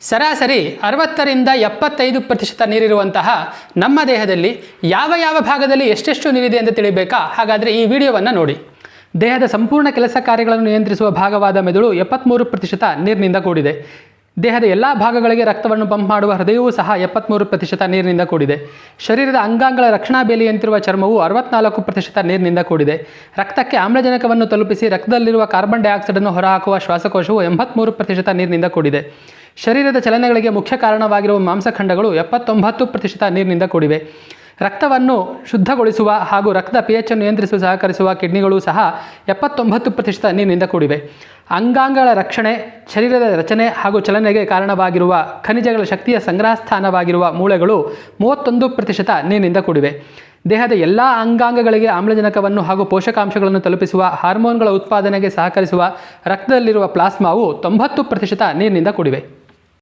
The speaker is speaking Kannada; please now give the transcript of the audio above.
ಸರಾಸರಿ ಅರವತ್ತರಿಂದ ಎಪ್ಪತ್ತೈದು ಪ್ರತಿಶತ ನೀರಿರುವಂತಹ ನಮ್ಮ ದೇಹದಲ್ಲಿ ಯಾವ ಯಾವ ಭಾಗದಲ್ಲಿ ಎಷ್ಟೆಷ್ಟು ನೀರಿದೆ ಅಂತ ತಿಳಿಬೇಕಾ? ಹಾಗಾದರೆ ಈ ವಿಡಿಯೋವನ್ನು ನೋಡಿ. ದೇಹದ ಸಂಪೂರ್ಣ ಕೆಲಸ ಕಾರ್ಯಗಳನ್ನು ನಿಯಂತ್ರಿಸುವ ಭಾಗವಾದ ಮೆದುಳು ಎಪ್ಪತ್ತ್ಮೂರು ಪ್ರತಿಶತ ನೀರಿನಿಂದ ಕೂಡಿದೆ. ದೇಹದ ಎಲ್ಲ ಭಾಗಗಳಿಗೆ ರಕ್ತವನ್ನು ಪಂಪ್ ಮಾಡುವ ಹೃದಯವೂ ಸಹ ಎಪ್ಪತ್ತ್ಮೂರು ಪ್ರತಿಶತ ನೀರಿನಿಂದ ಕೂಡಿದೆ. ಶರೀರದ ಅಂಗಾಂಗಗಳ ರಕ್ಷಣಾ ಬೇಲಿಯಂತಿರುವ ಚರ್ಮವು ಅರವತ್ನಾಲ್ಕು ಪ್ರತಿಶತ ನೀರಿನಿಂದ ಕೂಡಿದೆ. ರಕ್ತಕ್ಕೆ ಆಮ್ಲಜನಕವನ್ನು ತಲುಪಿಸಿ ರಕ್ತದಲ್ಲಿರುವ ಕಾರ್ಬನ್ ಡೈಆಕ್ಸೈಡನ್ನು ಹೊರಹಾಕುವ ಶ್ವಾಸಕೋಶವು ಎಂಬತ್ತ್ಮೂರು ಪ್ರತಿಶತ ನೀರಿನಿಂದ ಕೂಡಿದೆ. ಶರೀರದ ಚಲನೆಗಳಿಗೆ ಮುಖ್ಯ ಕಾರಣವಾಗಿರುವ ಮಾಂಸಖಂಡಗಳು ಎಪ್ಪತ್ತೊಂಬತ್ತು ಪ್ರತಿಶತ ನೀರಿನಿಂದ ಕೂಡಿವೆ. ರಕ್ತವನ್ನು ಶುದ್ಧಗೊಳಿಸುವ ಹಾಗೂ ರಕ್ತದ ಪಿ ಎಚ್ ಅನ್ನು ನಿಯಂತ್ರಿಸಲು ಸಹಕರಿಸುವ ಕಿಡ್ನಿಗಳು ಸಹ ಎಪ್ಪತ್ತೊಂಬತ್ತು ಪ್ರತಿಶತ ನೀರಿನಿಂದ ಕೂಡಿವೆ. ಅಂಗಾಂಗಗಳ ರಕ್ಷಣೆ, ಶರೀರದ ರಚನೆ ಹಾಗೂ ಚಲನೆಗೆ ಕಾರಣವಾಗಿರುವ ಖನಿಜಗಳ ಶಕ್ತಿಯ ಸಂಗ್ರಹ ಸ್ಥಾನವಾಗಿರುವ ಮೂಳೆಗಳು ಮೂವತ್ತೊಂದು ಪ್ರತಿಶತ ನೀರಿನಿಂದ ಕೂಡಿವೆ. ದೇಹದ ಎಲ್ಲ ಅಂಗಾಂಗಗಳಿಗೆ ಆಮ್ಲಜನಕವನ್ನು ಹಾಗೂ ಪೋಷಕಾಂಶಗಳನ್ನು ತಲುಪಿಸುವ, ಹಾರ್ಮೋನ್ಗಳ ಉತ್ಪಾದನೆಗೆ ಸಹಕರಿಸುವ ರಕ್ತದಲ್ಲಿರುವ ಪ್ಲಾಸ್ಮಾವು ತೊಂಬತ್ತು ಪ್ರತಿಶತ ನೀರಿನಿಂದ ಕೂಡಿವೆ.